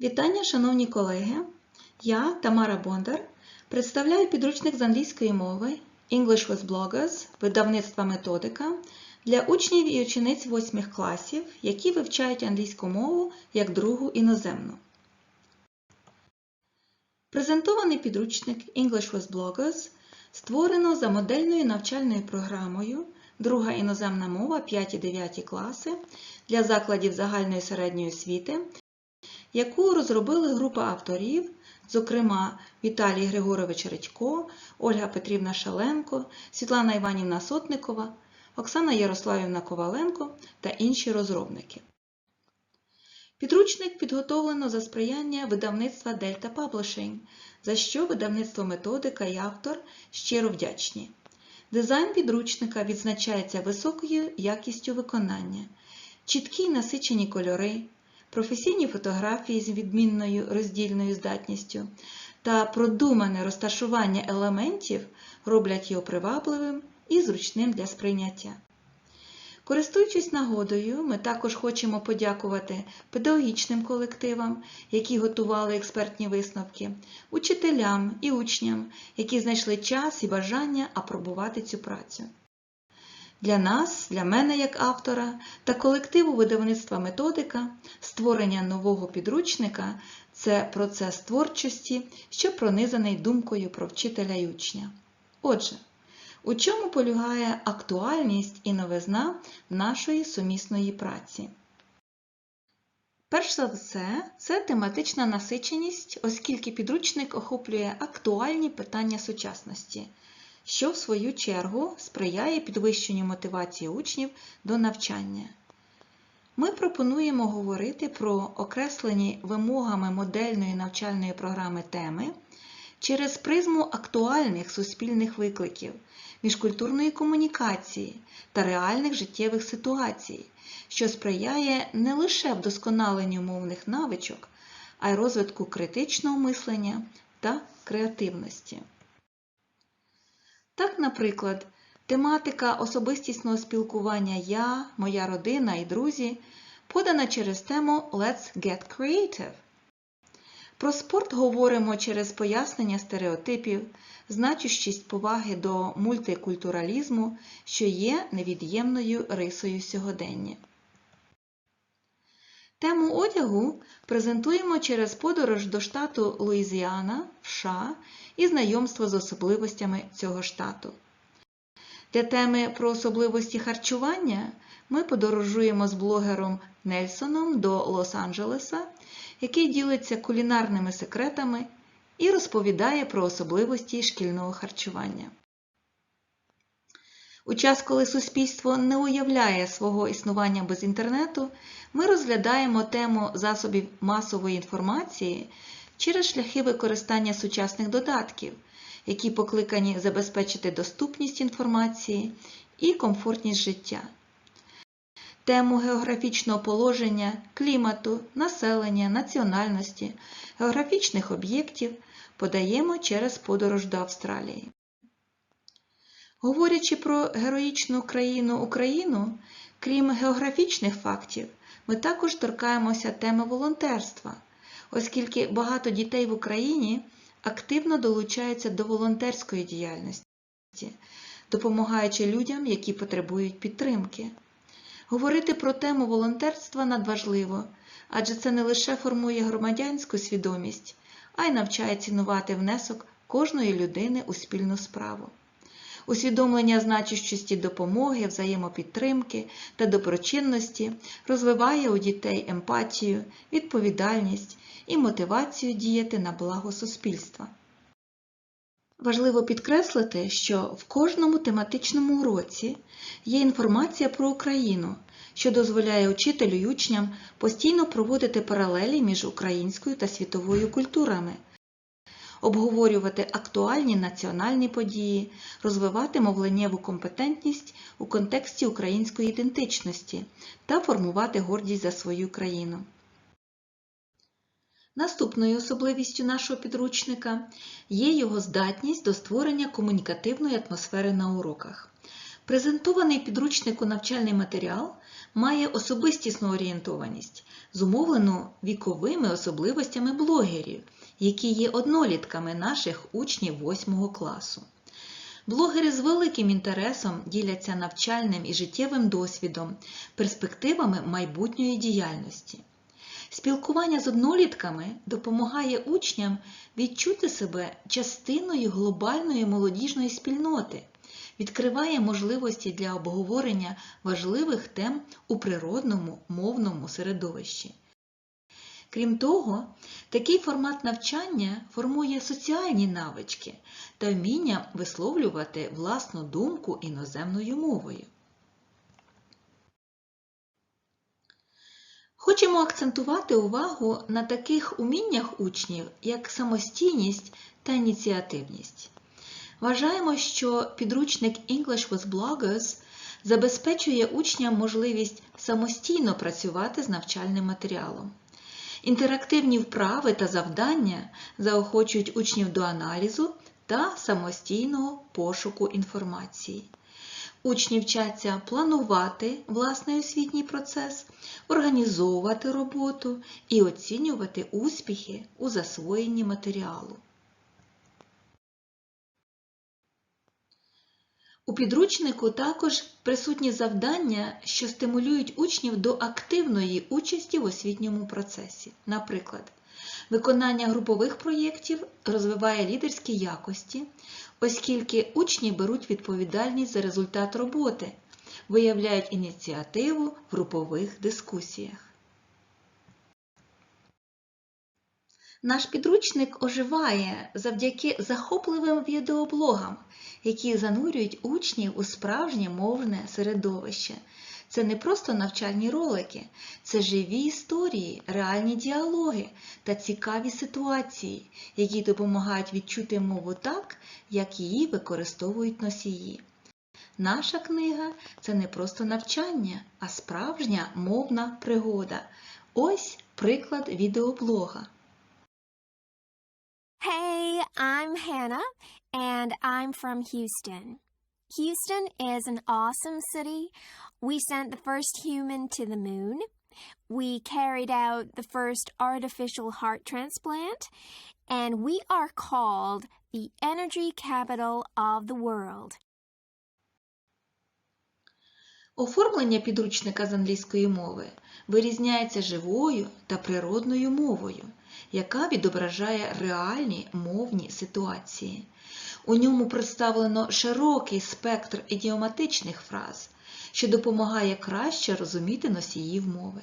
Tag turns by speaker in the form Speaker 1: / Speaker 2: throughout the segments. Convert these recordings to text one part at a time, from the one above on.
Speaker 1: Вітання, шановні колеги! Я, Тамара Бондар, представляю підручник з англійської мови English with Bloggers видавництва Методика для учнів і учениць 8 класів, які вивчають англійську мову як другу іноземну. Презентований підручник English with Bloggers створено за модельною навчальною програмою Друга іноземна мова 5-9 класи для закладів загальної середньої освіти яку розробили група авторів, зокрема Віталій Григорович Редько, Ольга Петрівна Шаленко, Світлана Іванівна Сотникова, Оксана Ярославівна Коваленко та інші розробники. Підручник підготовлено за сприяння видавництва Delta Publishing, за що видавництво методика і автор щиро вдячні. Дизайн підручника відзначається високою якістю виконання, чіткі насичені кольори, професійні фотографії з відмінною роздільною здатністю та продумане розташування елементів роблять його привабливим і зручним для сприйняття. Користуючись нагодою, ми також хочемо подякувати педагогічним колективам, які готували експертні висновки, учителям і учням, які знайшли час і бажання апробувати цю працю. Для нас, для мене як автора та колективу видавництва методика, створення нового підручника це процес творчості, що пронизаний думкою про вчителя і учня. Отже, у чому полягає актуальність і новизна нашої сумісної праці? Перш за все, це тематична насиченість, оскільки підручник охоплює актуальні питання сучасності що в свою чергу сприяє підвищенню мотивації учнів до навчання. Ми пропонуємо говорити про окреслені вимогами модельної навчальної програми теми через призму актуальних суспільних викликів, міжкультурної комунікації та реальних життєвих ситуацій, що сприяє не лише вдосконаленню мовних навичок, а й розвитку критичного мислення та креативності. Так, наприклад, тематика особистісного спілкування Я, моя родина і друзі подана через тему Let's Get Creative. Про спорт говоримо через пояснення стереотипів, значущість поваги до мультикультуралізму, що є невід'ємною рисою сьогодення. Тему одягу презентуємо через подорож до штату Луїзіана США і знайомство з особливостями цього штату. Для теми про особливості харчування ми подорожуємо з блогером Нельсоном до Лос-Анджелеса, який ділиться кулінарними секретами і розповідає про особливості шкільного харчування. У час, коли суспільство не уявляє свого існування без інтернету, ми розглядаємо тему засобів масової інформації через шляхи використання сучасних додатків, які покликані забезпечити доступність інформації і комфортність життя. Тему географічного положення, клімату, населення, національності, географічних об'єктів подаємо через подорож до Австралії. Говорячи про героїчну країну Україну, крім географічних фактів, ми також торкаємося теми волонтерства, оскільки багато дітей в Україні активно долучаються до волонтерської діяльності, допомагаючи людям, які потребують підтримки. Говорити про тему волонтерства надважливо, адже це не лише формує громадянську свідомість, а й навчає цінувати внесок кожної людини у спільну справу. Усвідомлення значущості допомоги, взаємопідтримки та доброчинності розвиває у дітей емпатію, відповідальність і мотивацію діяти на благо суспільства. Важливо підкреслити, що в кожному тематичному уроці є інформація про Україну, що дозволяє учителю й учням постійно проводити паралелі між українською та світовою культурами обговорювати актуальні національні події, розвивати мовленнєву компетентність у контексті української ідентичності та формувати гордість за свою країну. Наступною особливістю нашого підручника є його здатність до створення комунікативної атмосфери на уроках. Презентований підручнику навчальний матеріал має особистісну орієнтованість, зумовлену віковими особливостями блогерів, які є однолітками наших учнів 8 класу. Блогери з великим інтересом діляться навчальним і життєвим досвідом, перспективами майбутньої діяльності. Спілкування з однолітками допомагає учням відчути себе частиною глобальної молодіжної спільноти, відкриває можливості для обговорення важливих тем у природному мовному середовищі. Крім того, такий формат навчання формує соціальні навички та вміння висловлювати власну думку іноземною мовою. Хочемо акцентувати увагу на таких уміннях учнів, як самостійність та ініціативність. Вважаємо, що підручник English with Bloggers забезпечує учням можливість самостійно працювати з навчальним матеріалом. Інтерактивні вправи та завдання заохочують учнів до аналізу та самостійного пошуку інформації. Учні вчаться планувати власний освітній процес, організовувати роботу і оцінювати успіхи у засвоєнні матеріалу. У підручнику також присутні завдання, що стимулюють учнів до активної участі в освітньому процесі. Наприклад, виконання групових проєктів розвиває лідерські якості, оскільки учні беруть відповідальність за результат роботи, виявляють ініціативу в групових дискусіях. Наш підручник оживає завдяки захопливим відеоблогам, які занурюють учнів у справжнє мовне середовище. Це не просто навчальні ролики, це живі історії, реальні діалоги та цікаві ситуації, які допомагають відчути мову так, як її використовують носії. Наша книга це не просто навчання, а справжня мовна пригода. Ось приклад відеоблога.
Speaker 2: Hey, I'm Hannah, and I'm from Houston. Houston is an awesome city. We sent the first human to the moon. We carried out the first artificial heart transplant, and we are called the energy capital of the world.
Speaker 1: Оформлення підручника з англійської мови вирізняється живою та природною мовою, яка відображає реальні мовні ситуації. У ньому представлено широкий спектр ідіоматичних фраз, що допомагає краще розуміти носіїв мови.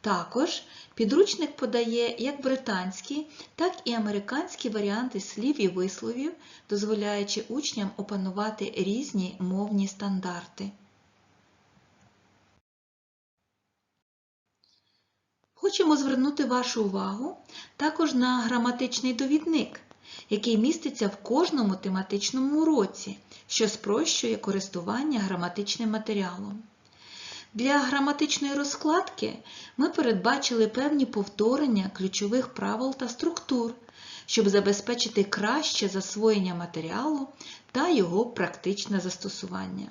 Speaker 1: Також підручник подає як британські, так і американські варіанти слів і висловів, дозволяючи учням опанувати різні мовні стандарти. Хочемо звернути вашу увагу також на граматичний довідник, який міститься в кожному тематичному уроці, що спрощує користування граматичним матеріалом. Для граматичної розкладки ми передбачили певні повторення ключових правил та структур, щоб забезпечити краще засвоєння матеріалу та його практичне застосування.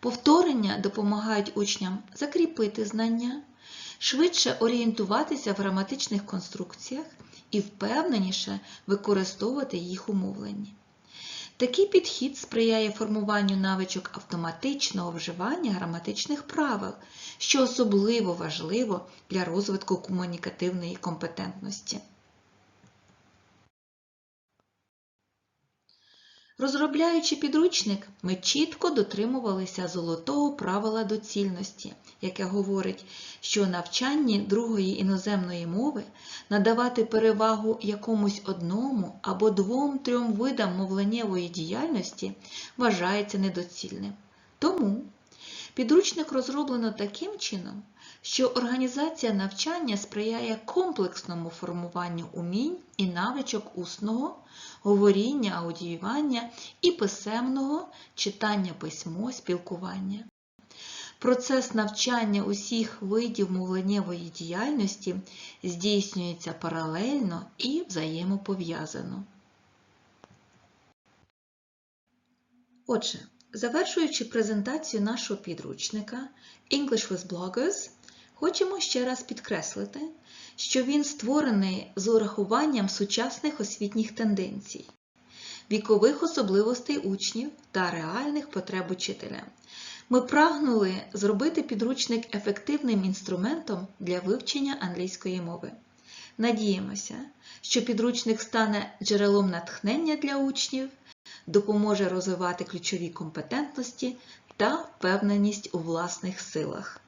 Speaker 1: Повторення допомагають учням закріпити знання, швидше орієнтуватися в граматичних конструкціях і впевненіше використовувати їх умовлені. Такий підхід сприяє формуванню навичок автоматичного вживання граматичних правил, що особливо важливо для розвитку комунікативної компетентності. Розробляючи підручник, ми чітко дотримувалися золотого правила доцільності, яке говорить, що навчанні другої іноземної мови надавати перевагу якомусь одному або двом-трьом видам мовленнєвої діяльності вважається недоцільним. Тому підручник розроблено таким чином, що організація навчання сприяє комплексному формуванню умінь і навичок усного, говоріння, аудіювання і писемного читання письмо, спілкування. Процес навчання усіх видів мовленнєвої діяльності здійснюється паралельно і взаємопов'язано. Отже, Завершуючи презентацію нашого підручника English with Bloggers, хочемо ще раз підкреслити, що він створений з урахуванням сучасних освітніх тенденцій, вікових особливостей учнів та реальних потреб учителя. Ми прагнули зробити підручник ефективним інструментом для вивчення англійської мови. Надіємося, що підручник стане джерелом натхнення для учнів, допоможе розвивати ключові компетентності та впевненість у власних силах.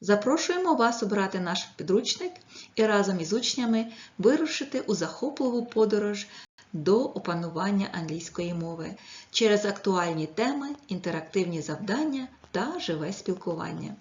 Speaker 1: Запрошуємо вас обрати наш підручник і разом із учнями вирушити у захопливу подорож до опанування англійської мови через актуальні теми, інтерактивні завдання та живе спілкування.